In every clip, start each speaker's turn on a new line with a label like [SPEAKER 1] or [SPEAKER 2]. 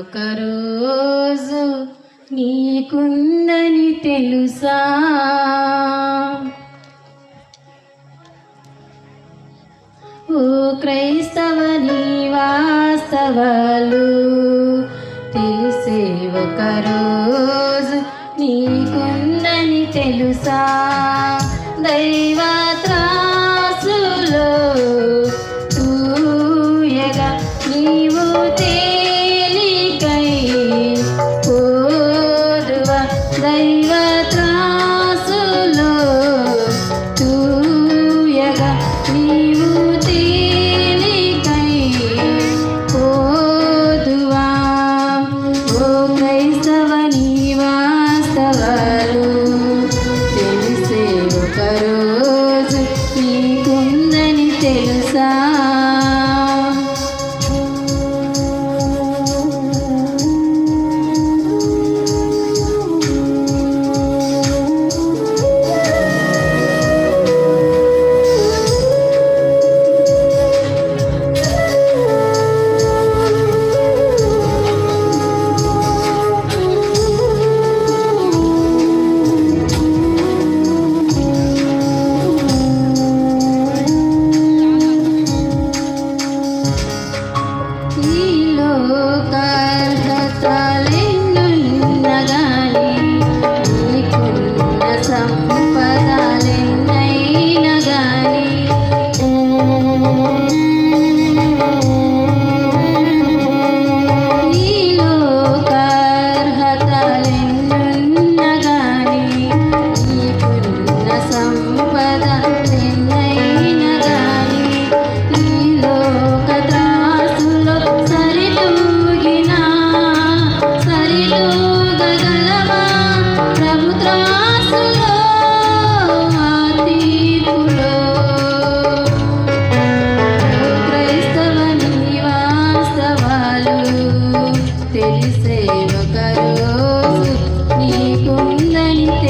[SPEAKER 1] ఒకరోజు నీకుందని తెలుసా? ఓ క్రైస్తవ వాస్తవాలు తెలిసే ఒకరోజు నీకుందని తెలుసా? దై वा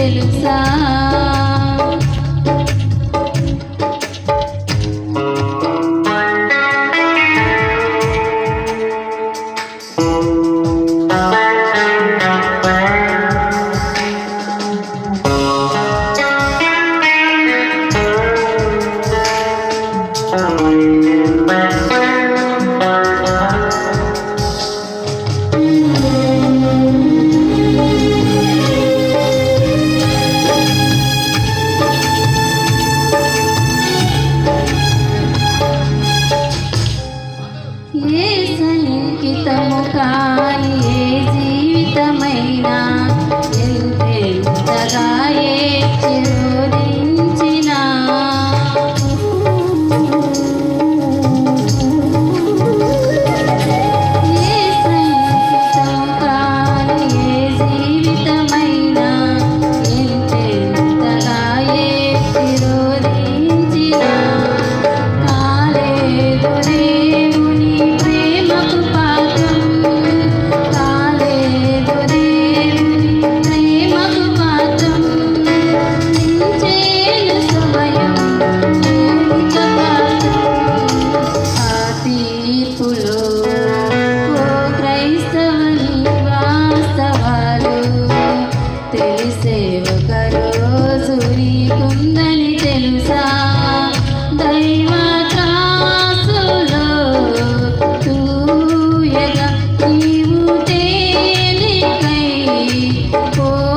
[SPEAKER 1] తెలుసా? for